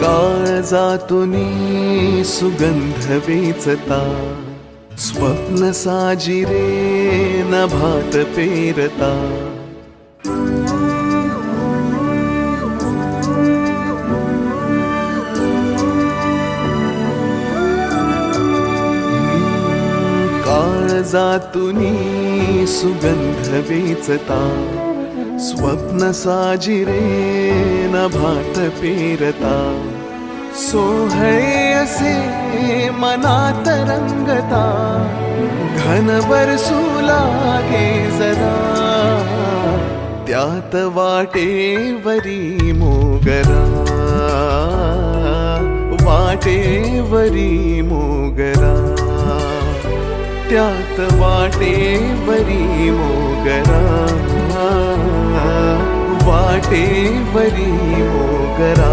काळजातुनी सुगंध वेचता. स्वप्न साजिरे भात पेरता. काळजातुनी सुगंध वेचता. स्वप्न साजिरे नभात पेरता। सोहळे असे मनात रंगता घनभर सुलागे जरा त्यात वाटे वरी मोगरा। वाटे वरी मोगरा। त्यात वाटे वरी मोगरा। वाटेवरी मोगरा